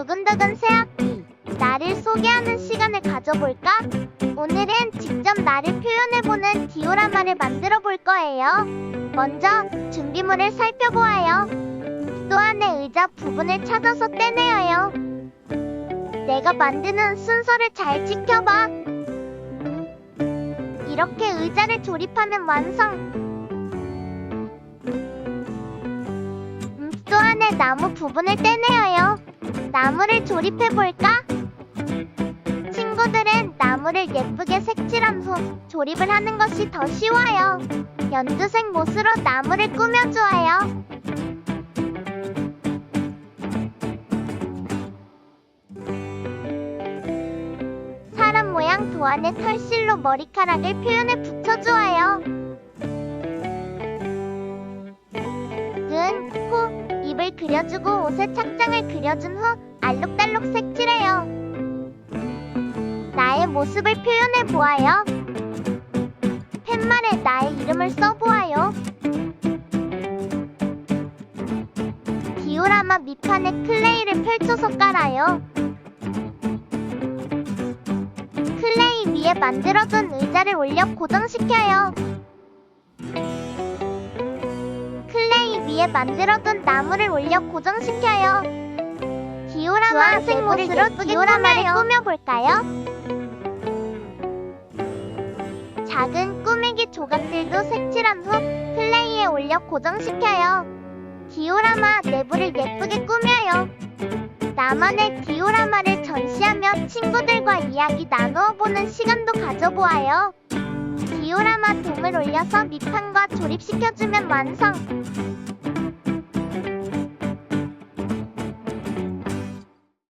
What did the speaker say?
두근두근 새학기 나를 소개하는 시간을 가져볼까? 오늘은 직접 나를 표현해보는 디오라마를 만들어 볼 거예요. 먼저 준비물을 살펴보아요. 또 안의 의자 부분을 찾아서 떼내야 해요. 내가 만드는 순서를 잘 지켜봐. 이렇게 의자를 조립하면 완성. 음, 또 안에 나무 부분을 떼내야 해요. 나무를 조립해 볼까? 친구들은 나무를 예쁘게 색칠한 후 조립을 하는 것이 더 쉬워요. 연두색 못으로 나무를 꾸며주어요. 사람 모양 도안에 털실로 머리카락을 표현해 붙여주어요. 그려주고 옷에 착장을 그려준 후 알록달록 색칠해요. 나의 모습을 표현해 보아요. 팻말에 나의 이름을 써보아요. 디오라마 밑판에 클레이를 펼쳐서 깔아요. 클레이 위에 만들어둔 의자를 올려 고정시켜요. 위에 만들어둔 나무를 올려 고정시켜요. 디오라마 색 못으로 디오라마를 꾸며볼까요? 작은 꾸미기 조각들도 색칠한 후 클레이에 올려 고정시켜요. 디오라마 내부를 예쁘게 꾸며요. 나만의 디오라마를 전시하며 친구들과 이야기 나누어 보는 시간도 가져보아요. 디오라마 돔을 올려서 밑판과 조립시켜주면 완성.